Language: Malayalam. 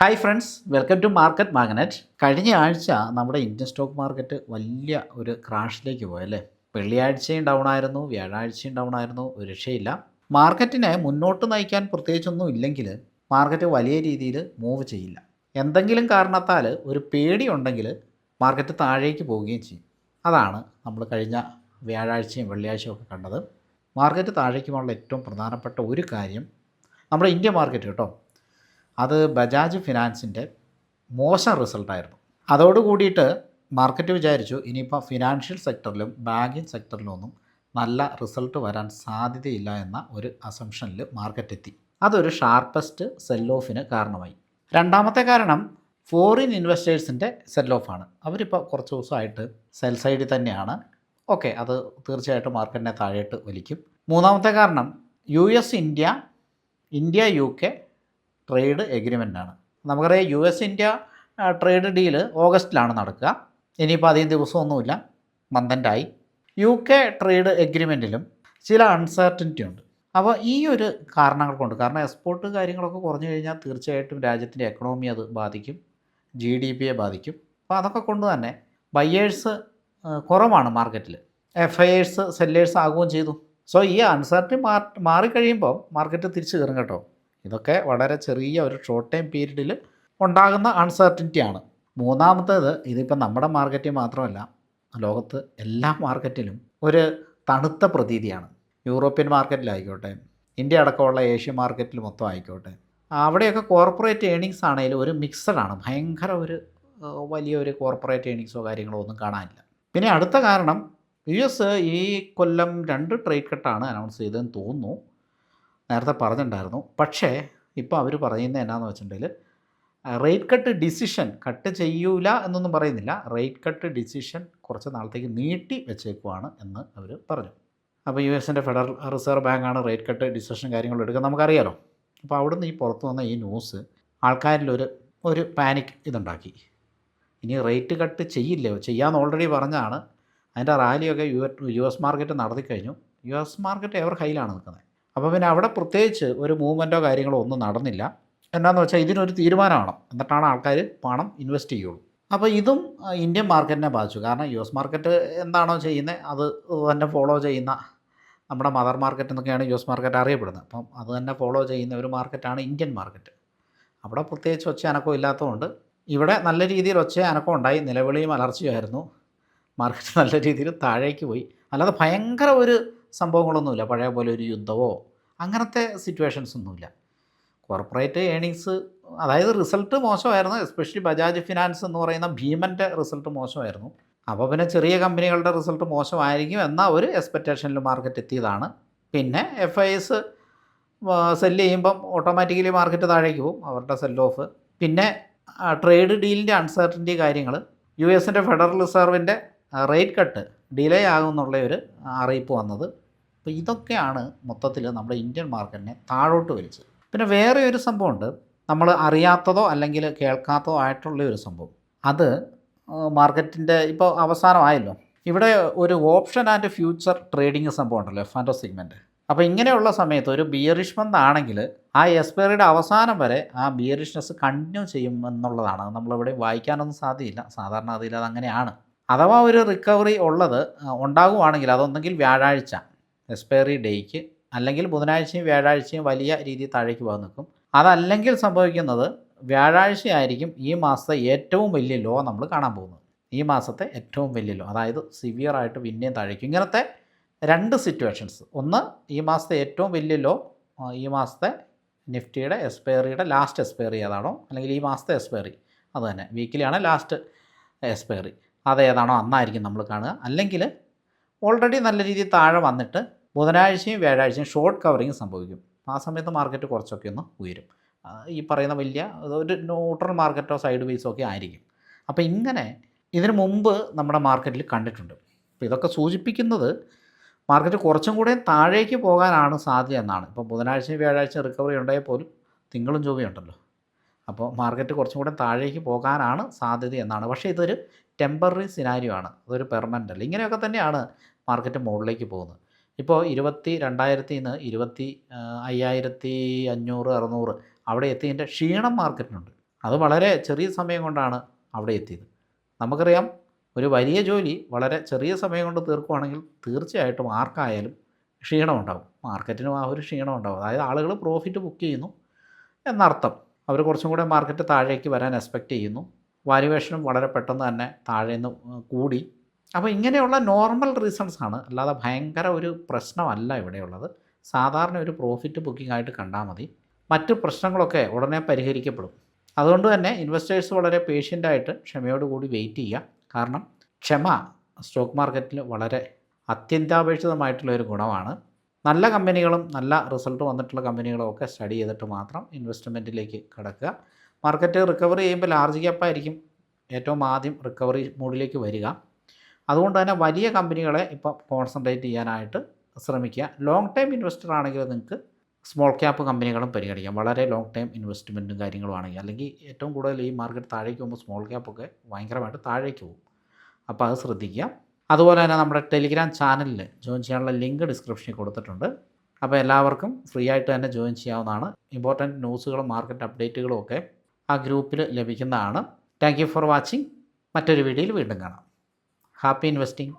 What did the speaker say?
Hi friends welcome to market magnet കഴിഞ്ഞ ആഴ്ച നമ്മുടെ ഇന്ത്യൻ സ്റ്റോക്ക് മാർക്കറ്റ് വലിയ ഒരു ക്രാഷിലേക്ക് പോയല്ലേ? വെള്ളിയാഴ്ചയും ഡൗൺ ആയിരുന്നു വ്യാഴാഴ്ചയും ഡൗൺ ആയിരുന്നു ഒരു രക്ഷയില്ല. മാർക്കറ്റിനെ മുന്നോട്ട് നയിക്കാൻ പ്രത്യേകിച്ചൊന്നും ഇല്ലെങ്കിൽ മാർക്കറ്റ് വലിയ രീതിയിൽ മൂവ് ചെയ്യില്ല. എന്തെങ്കിലും കാരണത്താൽ ഒരു പേടി ഉണ്ടെങ്കിൽ മാർക്കറ്റ് താഴേക്ക് പോവുകയും ചെയ്യും. അതാണ് നമ്മൾ കഴിഞ്ഞ വ്യാഴാഴ്ചയും വെള്ളിയാഴ്ചയും ഒക്കെ കണ്ടത്. മാർക്കറ്റ് താഴേക്ക് പോകാനുള്ള ഏറ്റവും പ്രധാനപ്പെട്ട ഒരു കാര്യം നമ്മുടെ ഇന്ത്യ മാർക്കറ്റ് കേട്ടോ. അത് ബജാജ് ഫിനാൻസിന്റെ മോശം റിസൾട്ടായിരുന്നു. അതോട് കൂടിയിട്ട് മാർക്കറ്റ് വിചാരിച്ചു ഇനിയിപ്പോൾ ഫിനാൻഷ്യൽ സെക്ടറിലും ബാങ്കിങ് സെക്ടറിലും ഒന്നും നല്ല റിസൾട്ട് വരാൻ സാധ്യതയില്ല എന്ന ഒരു അസംഷനിൽ മാർക്കറ്റ് എത്തി അതൊരു ഷാർപ്പസ്റ്റ് സെൽ ഓഫിന് കാരണമായി. രണ്ടാമത്തെ കാരണം ഫോറിൻ ഇൻവെസ്റ്റേഴ്സിന്റെ സെൽ ഓഫാണ് അവരിപ്പോൾ കുറച്ച് ദിവസമായിട്ട് സെൽ സൈഡിൽ തന്നെയാണ്. ഓക്കെ അത് തീർച്ചയായിട്ടും മാർക്കറ്റിനെ താഴേട്ട് വലിക്കും. മൂന്നാമത്തെ കാരണം U S India India U K trade എഗ്രിമെന്റാണ്. നമുക്കറിയാം U S India trade deal ഓഗസ്റ്റിലാണ് നടക്കുക. ഇനിയിപ്പോൾ അധികം ദിവസമൊന്നുമില്ല. മന്ദന്റായി യു കെ ട്രേഡ് എഗ്രിമെന്റിലും ചില അൺസർട്ടനിറ്റി ഉണ്ട്. അപ്പോൾ ഈ ഒരു കാരണങ്ങൾ കൊണ്ട് കാരണം എക്സ്പോർട്ട് കാര്യങ്ങളൊക്കെ കുറഞ്ഞു കഴിഞ്ഞാൽ തീർച്ചയായിട്ടും രാജ്യത്തിന്റെ എക്കണോമി അത് ബാധിക്കും. ജി ഡി പിയെ ബാധിക്കും. അപ്പോൾ അതൊക്കെ കൊണ്ട് തന്നെ ബയ്യേഴ്സ് കുറവാണ് മാർക്കറ്റിൽ എഫ് ഐ എഴ്സ് സെല്ലേഴ്സ് ആകുകയും ചെയ്തു. സോ ഈ അൺസർട്ടി മാറി മാറിക്കഴിയുമ്പോൾ മാർക്കറ്റ് തിരിച്ചു കയറും കേട്ടോ. ഇതൊക്കെ വളരെ ചെറിയ ഒരു ഷോർട്ട് ടൈം പീരീഡിൽ ഉണ്ടാകുന്ന അൺസർട്ടനിറ്റി ആണ്. മൂന്നാമത്തേത് ഇതിപ്പോൾ നമ്മുടെ മാർക്കറ്റിൽ മാത്രമല്ല ലോകത്ത് എല്ലാ മാർക്കറ്റിലും ഒരു തണുത്ത പ്രതീതിയാണ്. യൂറോപ്യൻ മാർക്കറ്റിലായിക്കോട്ടെ ഇന്ത്യ അടക്കമുള്ള ഏഷ്യൻ മാർക്കറ്റിൽ മൊത്തം ആയിക്കോട്ടെ അവിടെയൊക്കെ കോർപ്പറേറ്റ് ഏണിങ്സ് ആണെങ്കിലും ഒരു മിക്സഡാണ് ഭയങ്കര ഒരു വലിയൊരു കോർപ്പറേറ്റ് ഏണിങ്സോ കാര്യങ്ങളോ ഒന്നും കാണാനില്ല. പിന്നെ അടുത്ത കാരണം യു എസ് ഈ കൊല്ലം രണ്ട് ട്രേഡ് കട്ടാണ് അനൗൺസ് ചെയ്തതെന്ന് തോന്നുന്നു. നേരത്തെ പറഞ്ഞിട്ടുണ്ടായിരുന്നു. പക്ഷേ ഇപ്പോൾ അവർ പറയുന്നത് എന്നാന്ന് വെച്ചിട്ടുണ്ടെങ്കിൽ റേറ്റ് കട്ട് ഡിസിഷൻ കട്ട് ചെയ്യൂല എന്നൊന്നും പറയുന്നില്ല. റേറ്റ് കട്ട് ഡിസിഷൻ കുറച്ച് നാളത്തേക്ക് നീട്ടി വെച്ചേക്കുവാണ് എന്ന് അവർ പറഞ്ഞു. അപ്പോൾ യു എസിന്റെ ഫെഡറൽ റിസർവ് ബാങ്കാണ് റേറ്റ് കട്ട് ഡിസിഷൻ കാര്യങ്ങൾ എടുക്കുക നമുക്കറിയാലോ. അപ്പോൾ അവിടുന്ന് ഈ പുറത്ത് വന്ന ഈ ന്യൂസ് ആൾക്കാരിലൊരു ഒരു പാനിക് ഇതുണ്ടാക്കി. ഇനി റേറ്റ് കട്ട് ചെയ്യില്ലയോ ചെയ്യാമെന്ന് ഓൾറെഡി പറഞ്ഞാണ് അതിന്റെ റാലിയൊക്കെ യു യു എസ് മാർക്കറ്റ് നടത്തി കഴിഞ്ഞു. യു എസ് മാർക്കറ്റ് എവർ ഹൈയിലാണ് നിൽക്കുന്നത്. അപ്പോൾ പിന്നെ അവിടെ പ്രത്യേകിച്ച് ഒരു മൂവ്മെന്റോ കാര്യങ്ങളോ ഒന്നും നടന്നില്ല. എന്താണെന്ന് വെച്ചാൽ ഇതിനൊരു തീരുമാനമാണ്. എന്നിട്ടാണ് ആൾക്കാർ പണം ഇൻവെസ്റ്റ് ചെയ്യുള്ളൂ. അപ്പോൾ ഇതും ഇന്ത്യൻ മാർക്കറ്റിനെ ബാധിച്ചു. കാരണം യു എസ് മാർക്കറ്റ് എന്താണോ ചെയ്യുന്നത് അത് തന്നെ ഫോളോ ചെയ്യുന്ന നമ്മുടെ മദർ മാർക്കറ്റ് എന്നൊക്കെയാണ് യു എസ് മാർക്കറ്റ് അറിയപ്പെടുന്നത്. അപ്പം അത് തന്നെ ഫോളോ ചെയ്യുന്ന ഒരു മാർക്കറ്റാണ് ഇന്ത്യൻ മാർക്കറ്റ്. അവിടെ പ്രത്യേകിച്ച് ഒച്ച അനക്കം ഇല്ലാത്തതുകൊണ്ട് ഇവിടെ നല്ല രീതിയിൽ ഒച്ച അനക്കം ഉണ്ടായി. നിലവിളിയും അലർച്ചയുമായിരുന്നു മാർക്കറ്റ് നല്ല രീതിയിൽ താഴേക്ക് പോയി. അല്ലാതെ ഭയങ്കര ഒരു സംഭവങ്ങളൊന്നുമില്ല. പഴയ പോലെ ഒരു യുദ്ധമോ അങ്ങനത്തെ സിറ്റുവേഷൻസ് ഒന്നുമില്ല. കോർപ്പറേറ്റ് ഏണിങ്സ് അതായത് റിസൾട്ട് മോശമായിരുന്നു. എസ്പെഷ്യലി ബജാജ് ഫിനാൻസ് എന്ന് പറയുന്ന ഭീമന്റെ റിസൾട്ട് മോശമായിരുന്നു. അപ്പോൾ പിന്നെ ചെറിയ കമ്പനികളുടെ റിസൾട്ട് മോശമായിരിക്കും എന്ന ഒരു എക്സ്പെക്റ്റേഷനിൽ മാർക്കറ്റ് എത്തിയതാണ്. പിന്നെ എഫ് ഐ എസ് സെല്ല് ചെയ്യുമ്പം ഓട്ടോമാറ്റിക്കലി മാർക്കറ്റ് താഴേക്ക് പോകും. അവരുടെ സെൽ ഓഫ് പിന്നെ ട്രേഡ് ഡീലിന്റെ അൺസർട്ടന്റി കാര്യങ്ങൾ യു എസിന്റെ ഫെഡറൽ റിസർവിന്റെ റേറ്റ് കട്ട് ഡിലേ ആകുമെന്നുള്ള ഒരു അറിയിപ്പ് വന്നത്. അപ്പോൾ ഇതൊക്കെയാണ് മൊത്തത്തിൽ നമ്മുടെ ഇന്ത്യൻ മാർക്കറ്റിനെ താഴോട്ട് വലിച്ചത്. പിന്നെ വേറെ ഒരു സംഭവമുണ്ട്. നമ്മൾ അറിയാത്തതോ അല്ലെങ്കിൽ കേൾക്കാത്തതോ ആയിട്ടുള്ള ഒരു സംഭവം. അത് മാർക്കറ്റിന്റെ ഇപ്പോൾ അവസാനമായല്ലോ. ഇവിടെ ഒരു ഓപ്ഷൻ ആൻഡ് ഫ്യൂച്ചർ ട്രേഡിംഗ് സംഭവം ഉണ്ടല്ലോ ആൻഡ് സിഗ്മെന്റ് അപ്പോൾ ഇങ്ങനെയുള്ള സമയത്ത് ഒരു ബിയറിഷ് മന്ത് ആണെങ്കിൽ ആ എക്സ്പയറിയുടെ അവസാനം വരെ ആ ബിയറിഷ്നെസ് കണ്ടിന്യൂ ചെയ്യും എന്നുള്ളതാണ്. നമ്മളിവിടെ വായിക്കാനൊന്നും സാധ്യമില്ല സാധാരണ അതിൽ അത് അങ്ങനെയാണ്. അഥവാ ഒരു റിക്കവറി ഉള്ളത് ഉണ്ടാകുവാണെങ്കിൽ അതൊന്നെങ്കിൽ വ്യാഴാഴ്ച എക്സ്പയറി ഡേയ്ക്ക് അല്ലെങ്കിൽ ബുധനാഴ്ചയും വ്യാഴാഴ്ചയും വലിയ രീതിയിൽ താഴേക്ക് പോകാൻ നിൽക്കും. അതല്ലെങ്കിൽ സംഭവിക്കുന്നത് വ്യാഴാഴ്ച ആയിരിക്കും ഈ മാസത്തെ ഏറ്റവും വലിയ ലോ നമ്മൾ കാണാൻ പോകുന്നത്. ഈ മാസത്തെ ഏറ്റവും വലിയ ലോ അതായത് സിവിയറായിട്ട് പിന്നെയും താഴേക്കും. ഇങ്ങനത്തെ രണ്ട് സിറ്റുവേഷൻസ് ഒന്ന് ഈ മാസത്തെ ഏറ്റവും വലിയ ലോ ഈ മാസത്തെ നിഫ്റ്റിയുടെ എക്സ്പയറിയുടെ ലാസ്റ്റ് എക്സ്പയറി ഏതാണോ അല്ലെങ്കിൽ ഈ മാസത്തെ എക്സ്പയറി അത് തന്നെ. വീക്കിലിയാണ് ലാസ്റ്റ് എക്സ്പയറി അത് ഏതാണോ അന്നായിരിക്കും നമ്മൾ കാണുക. അല്ലെങ്കിൽ ഓൾറെഡി നല്ല രീതിയിൽ താഴെ വന്നിട്ട് ബുധനാഴ്ചയും വ്യാഴാഴ്ചയും ഷോർട്ട് കവറിങ് സംഭവിക്കും. ആ സമയത്ത് മാർക്കറ്റ് കുറച്ചൊക്കെ ഒന്ന് ഉയരും. ഈ പറയുന്ന വലിയ ഒരു ന്യൂട്രൽ മാർക്കറ്റോ സൈഡ് വേസോ ഒക്കെ ആയിരിക്കും. അപ്പോൾ ഇങ്ങനെ ഇതിനു മുമ്പ് നമ്മുടെ മാർക്കറ്റിൽ കണ്ടിട്ടുണ്ട്. അപ്പോൾ ഇതൊക്കെ സൂചിപ്പിക്കുന്നത് മാർക്കറ്റ് കുറച്ചും കൂടെ താഴേക്ക് പോകാനാണ് സാധ്യത എന്നാണ്. ഇപ്പോൾ ബുധനാഴ്ചയും വ്യാഴാഴ്ചയും റിക്കവറി ഉണ്ടായാൽ പോലും തിങ്കളും ചൊവ്വയും ഉണ്ടല്ലോ. അപ്പോൾ മാർക്കറ്റ് കുറച്ചും കൂടെ താഴേക്ക് പോകാനാണ് സാധ്യത എന്നാണ്. പക്ഷേ ഇതൊരു ടെമ്പററി സിനാരിയോ ആണ്. അതൊരു പെർമനന്റ് അല്ല. ഇങ്ങനെയൊക്കെ തന്നെയാണ് മാർക്കറ്റ് മുകളിലേക്ക് പോകുന്നത്. ഇപ്പോൾ ഇരുപത്തി രണ്ടായിരത്തി നിന്ന് ഇരുപത്തി അയ്യായിരത്തി അഞ്ഞൂറ് അറുന്നൂറ് അവിടെ എത്തിയതിന്റെ ക്ഷീണം മാർക്കറ്റിനുണ്ട്. അത് വളരെ ചെറിയ സമയം കൊണ്ടാണ് അവിടെ എത്തിയത്. നമുക്കറിയാം ഒരു വലിയ ജോലി വളരെ ചെറിയ സമയം കൊണ്ട് തീർക്കുകയാണെങ്കിൽ തീർച്ചയായിട്ടും ആർക്കായാലും ക്ഷീണം ഉണ്ടാവും മാർക്കറ്റിനും ആ ഒരു ക്ഷീണം ഉണ്ടാവും അതായത് ആളുകൾ പ്രോഫിറ്റ് ബുക്ക് ചെയ്യുന്നു എന്നർത്ഥം. അവർ കുറച്ചും കൂടെ മാർക്കറ്റ് താഴേക്ക് വരാൻ എക്സ്പെക്റ്റ് ചെയ്യുന്നു. വാല്യുവേഷനും വളരെ പെട്ടെന്ന് തന്നെ താഴേന്ന് കൂടി. അപ്പോൾ ഇങ്ങനെയുള്ള നോർമൽ റീസൺസ് ആണ്. അല്ലാതെ ഭയങ്കര ഒരു പ്രശ്നമല്ല ഇവിടെയുള്ളത്. സാധാരണ ഒരു പ്രോഫിറ്റ് ബുക്കിംഗ് ആയിട്ട് കണ്ടാൽ മതി. മറ്റ് പ്രശ്നങ്ങളൊക്കെ ഉടനെ പരിഹരിക്കപ്പെടും. അതുകൊണ്ട് തന്നെ ഇൻവെസ്റ്റേഴ്സ് വളരെ പേഷ്യന്റായിട്ട് ക്ഷമയോടുകൂടി വെയിറ്റ് ചെയ്യുക. കാരണം ക്ഷമ സ്റ്റോക്ക് മാർക്കറ്റിൽ വളരെ അത്യന്താപേക്ഷിതമായിട്ടുള്ള ഒരു ഗുണമാണ്. നല്ല കമ്പനികളും നല്ല റിസൾട്ട് വന്നിട്ടുള്ള കമ്പനികളും ഒക്കെ സ്റ്റഡി ചെയ്തിട്ട് മാത്രം ഇൻവെസ്റ്റ്മെന്റിലേക്ക് കിടക്കുക. മാർക്കറ്റ് റിക്കവറി ചെയ്യുമ്പോൾ ലാർജ് ക്യാപ്പായിരിക്കും ഏറ്റവും ആദ്യം റിക്കവറി മൂഡിലേക്ക് വരിക. അതുകൊണ്ട് തന്നെ വലിയ കമ്പനികളെ ഇപ്പോൾ കോൺസെൻട്രേറ്റ് ചെയ്യാനായിട്ട് ശ്രമിക്കുക. ലോങ് ടൈം ഇൻവെസ്റ്റർ ആണെങ്കിൽ നിങ്ങൾക്ക് സ്മോൾ ക്യാപ്പ് കമ്പനികളും പരിഗണിക്കാം. വളരെ ലോങ് ടൈം ഇൻവെസ്റ്റ്മെന്റും കാര്യങ്ങളും ആണെങ്കിൽ. അല്ലെങ്കിൽ ഏറ്റവും കൂടുതൽ ഈ മാർക്കറ്റ് താഴേക്ക് പോകുമ്പോൾ സ്മോൾ ക്യാപ്പൊക്കെ ഭയങ്കരമായിട്ട് താഴേക്ക് പോകും. അപ്പോൾ അത് ശ്രദ്ധിക്കുക. അതുപോലെ തന്നെ നമ്മുടെ ടെലിഗ്രാം ചാനലിൽ ജോയിൻ ചെയ്യാനുള്ള ലിങ്ക് ഡിസ്ക്രിപ്ഷനിൽ കൊടുത്തിട്ടുണ്ട്. അപ്പോൾ എല്ലാവർക്കും ഫ്രീ ആയിട്ട് തന്നെ ജോയിൻ ചെയ്യാവുന്നതാണ്. ഇമ്പോർട്ടന്റ് ന്യൂസുകളും മാർക്കറ്റ് അപ്ഡേറ്റുകളും ഒക്കെ ആ ഗ്രൂപ്പിൽ ലഭിക്കുന്നതാണ്. താങ്ക് ഫോർ വാച്ചിങ് മറ്റൊരു വീഡിയോയിൽ വീണ്ടും കാണാം. Happy investing